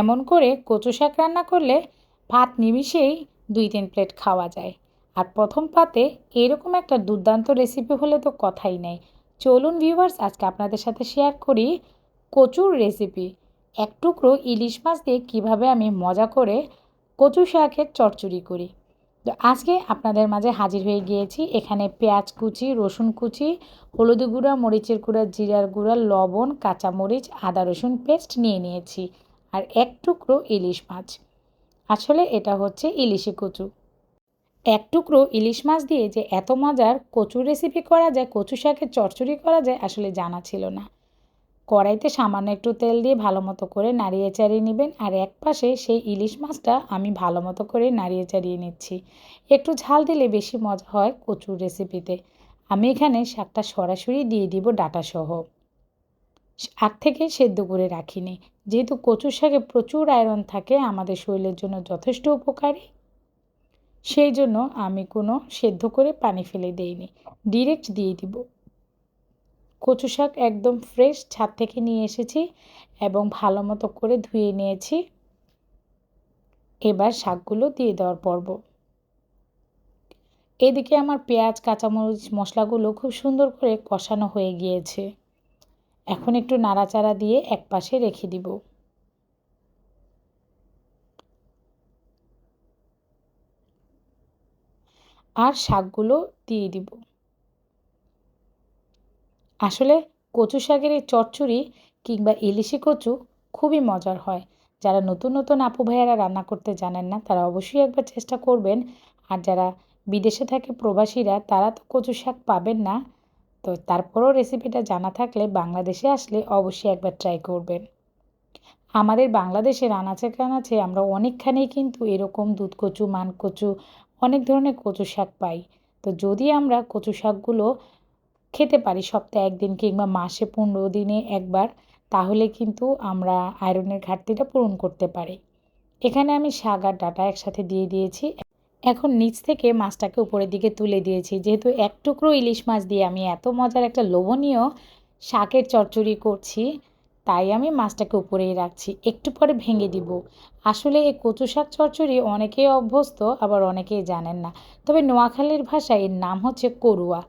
এমন করে কচু শাক রান্না করলে ভাত নিমিশেই দুই তিন প্লেট খাওয়া যায়। আর প্রথম পাতে এরকম একটা দুর্দান্ত রেসিপি হলে তো কথাই নেই। চলুন ভিউয়ার্স আজকে আপনাদের সাথে শেয়ার করি কচুর রেসিপি এক টুকরো ইলিশ মাছ দিয়ে কীভাবে আমি মজা করে কচু শাকের চচ্চড়ি করি। তো আজকে আপনাদের মাঝে হাজির হয়ে গিয়েছি এখানে পেঁয়াজ কুচি, রসুন কুচি, হলুদ গুঁড়া, মরিচের গুঁড়া, জিরার গুঁড়া, লবণ, কাঁচামরিচ, আদা রসুন পেস্ট নিয়ে নিয়েছি। আর এক টুকরো ইলিশ মাছ। আসলে এটা হচ্ছে ইলিশি কচু। এক টুকরো ইলিশ মাছ দিয়ে যে এত মজার কচুর রেসিপি করা যায়, কচু শাকের চচ্চড়ি করা যায়, আসলে জানা ছিল না। কড়াইতে সামান্য একটু তেল দিয়ে ভালো মতো করে নাড়িয়ে চাড়িয়ে নেবেন আর এক পাশে সেই ইলিশ মাছটা আমি ভালো মতো করে নাড়িয়ে চাড়িয়ে নিচ্ছি। একটু ঝাল দিলে বেশি মজা হয় কচুর রেসিপিতে আমি এখানে শাকটা সরাসরি দিয়ে দিব ডাটাসহ। আগ থেকে সেদ্ধ করে রাখিনি। যেহেতু কচু শাকে প্রচুর আয়রন থাকে, আমাদের শরীরের জন্য যথেষ্ট উপকারী। সেই জন্য আমি কোনো সেদ্ধ করে পানি ফেলে দেইনি। ডিরেক্ট দিয়ে দিব। কচু শাক একদম ফ্রেশ ছাদ থেকে নিয়ে এসেছি এবং ভালো মতো করে ধুয়ে নিয়েছি। এবার শাকগুলো দিয়ে দেওয়ার পর্ব। এদিকে আমার পেঁয়াজ, কাঁচামরিচ মশলাগুলো খুব সুন্দর করে কষানো হয়ে গিয়েছে। এখন একটু নাড়াচাড়া দিয়ে এক পাশে রেখে দিব। আর শাকগুলো দিয়ে দিব। আসলে কচু শাকের এই চচ্চড়ি কিংবা ইলিশি কচু খুবই মজার হয়। যারা নতুন নতুন আপু ভাইয়ারা রান্না করতে জানেন না, তারা অবশ্যই একবার চেষ্টা করবেন। আর যারা বিদেশে থাকে প্রবাসীরা, তারা তো কচু শাক পাবেন না। তো তারপরও রেসিপিটা জানা থাকলে বাংলাদেশে আসলে অবশ্যই একবার ট্রাই করবেন। আমাদের বাংলাদেশের আনাচে কানাচে আমরা অনেকখানেই কিন্তু এরকম দুধ কচু, মান কচু, অনেক ধরনের কচু শাক পাই। তো যদি আমরা কচু শাকগুলো খেতে পারি সপ্তাহে একদিন কিংবা মাসে পনেরো দিনে একবার, তাহলে কিন্তু আমরা আয়রনের ঘাটতিটা পূরণ করতে পারি। এখানে আমি শাক আর ডাটা একসাথে দিয়ে দিয়েছি। এখন নিচ থেকে মাছটাকে উপরের দিকে তুলে দিয়েছি। যেহেতু এক টুকরো ইলিশ মাছ দিয়ে আমি এত মজার একটা লোভনীয় শাকের চচ্চড়ি করছি, তাই আমি মাছটাকে উপরেই রাখছি। একটু পরে ভেঙে দিব। আসলে এই কচু শাক চচ্চড়ি অনেকেই অভ্যস্ত, আবার অনেকেই জানেন না। তবে নোয়াখালীর ভাষায় এর নাম হচ্ছে করুয়া।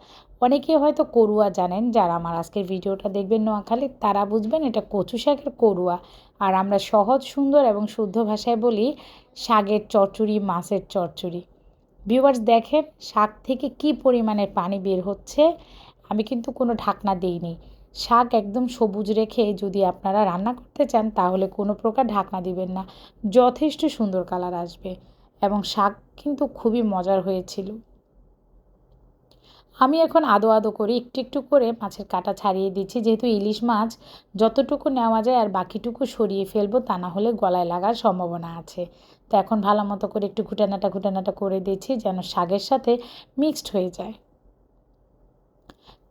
অনেকেই হয়তো করুয়া জানেন, যারা আমার আজকের ভিডিওটা দেখবেন নোয়াখালী তারা বুঝবেন এটা কচু শাকের করুয়া আর আমরা সহজ, সুন্দর এবং শুদ্ধ ভাষায় বলি শাকের চচ্চড়ি, মাছের চচ্চড়ি। ভিউয়ার্স দেখেন শাক থেকে কি পরিমাণের পানি বের হচ্ছে? আমি কিন্তু কোনো ঢাকনা দিইনি। শাক একদম সবুজ রেখে যদি আপনারা রান্না করতে চান, তাহলে কোনো প্রকার ঢাকনা দিবেন না। যথেষ্ট সুন্দর কালার আসবে। এবং শাক কিন্তু খুবই মজার হয়েছিল। আমি এখন আদো আদো করে একটু একটু করে মাছের কাটা ছাড়িয়ে দিচ্ছি। যেহেতু ইলিশ মাছ যতটুকু নেওয়া যায় আর বাকিটুকু সরিয়ে ফেলব, তা না হলে গলায় লাগার সম্ভাবনা আছে। তো এখন ভালো মতো করে একটু ঘুটানাটা ঘুটানাটা করে দিচ্ছি যেন শাকের সাথে মিক্সড হয়ে যায়।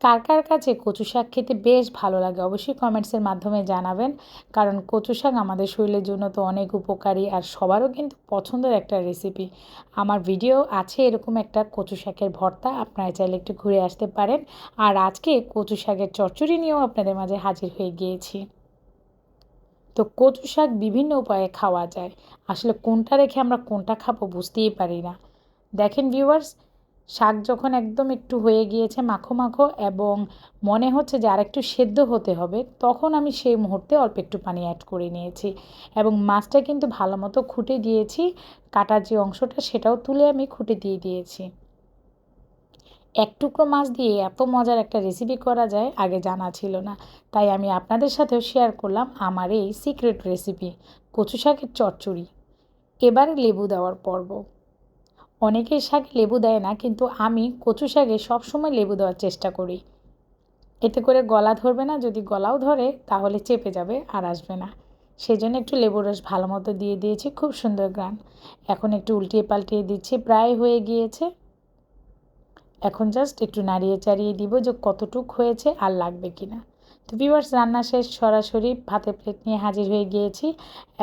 কার কার কাছে কচু শাক খেতে বেশ ভালো লাগে অবশ্যই কমেন্টসের মাধ্যমে জানাবেন। কারণ কচু শাক আমাদের শরীরের জন্য তো অনেক উপকারী আর সবারও কিন্তু পছন্দের একটা রেসিপি আমার ভিডিও আছে এরকম একটা কচু শাকের ভর্তা, আপনারা চাইলে একটু ঘুরে আসতে পারেন। আর আজকে কচু শাকের চচ্চড়ি নিয়েও আপনাদের মাঝে হাজির হয়ে গিয়েছি। তো কচু শাক বিভিন্ন উপায়ে খাওয়া যায়। আসলে কোনটা রেখে আমরা কোনটা খাব বুঝতেই পারি না। দেখেন ভিউয়ার্স শাক যখন একদম একটু হয়ে গিয়েছে মাখো মাখো এবং মনে হচ্ছে যে আর একটু সেদ্ধ হতে হবে, তখন আমি সেই মুহূর্তে অল্প একটু পানি অ্যাড করে নিয়েছি। এবং মাছটা কিন্তু ভালো মতো খুঁটে দিয়েছি, কাটার যে অংশটা সেটাও তুলে আমি খুঁটে দিয়ে দিয়েছি। এক টুকরো মাছ দিয়ে এত মজার একটা রেসিপি করা যায় আগে জানা ছিল না, তাই আমি আপনাদের সাথেও শেয়ার করলাম আমার এই সিক্রেট রেসিপি কচু শাকের চচ্চড়ি। এবারে লেবু দেওয়ার পর্ব। অনেকেই শাকে লেবু দেয় না, কিন্তু আমি কচু শাকে সবসময় লেবু দেওয়ার চেষ্টা করি। এতে করে গলা ধরবে না, যদি গলাও ধরে তাহলে চেপে যাবে আর আসবে না। সেই জন্য একটু লেবুর রস ভালো মতো দিয়ে দিয়েছি, খুব সুন্দর গ্রান। এখন একটু উল্টিয়ে পাল্টিয়ে দিচ্ছি, প্রায় হয়ে গিয়েছে। এখন জাস্ট একটু নাড়িয়ে চাড়িয়ে দিব যে কতটুক হয়েছে আর লাগবে কি না তো ভিউয়ার্স রান্না শেষ, সরাসরি ভাতের প্লেট নিয়ে হাজির হয়ে গিয়েছি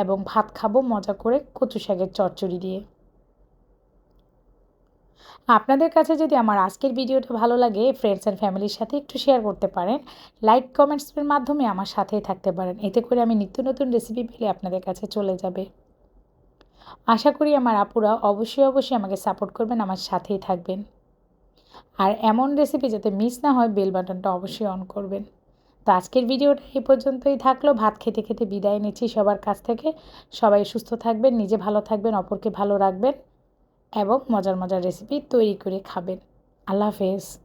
এবং ভাত খাব মজা করে কচু শাকের চচ্চড়ি দিয়ে। আপনাদের কাছে যদি আমার আজকের ভিডিওটা ভালো লাগে ফ্রেন্ডস অ্যান্ড ফ্যামিলির সাথে একটু শেয়ার করতে পারেন। লাইক কমেন্টসের মাধ্যমে আমার সাথেই থাকতে পারেন। এতে করে আমি নিত্য নতুন রেসিপি পেলে আপনাদের কাছে চলে যাবে। আশা করি আমার আপুরা অবশ্যই অবশ্যই আমাকে সাপোর্ট করবেন, আমার সাথেই থাকবেন। আর এমন রেসিপি যাতে মিস না হয় বেল বাটনটা অবশ্যই অন করবেন। তো আজকের ভিডিওটা এই পর্যন্তই থাকল। ভাত খেতে খেতে বিদায় নিচ্ছি সবার কাছ থেকে। সবাই সুস্থ থাকবেন, নিজে ভালো থাকবেন, অপরকে ভালো রাখবেন। এবং মজার মজার রেসিপি তৈরি করে খাবেন। আল্লাহ হাফেজ।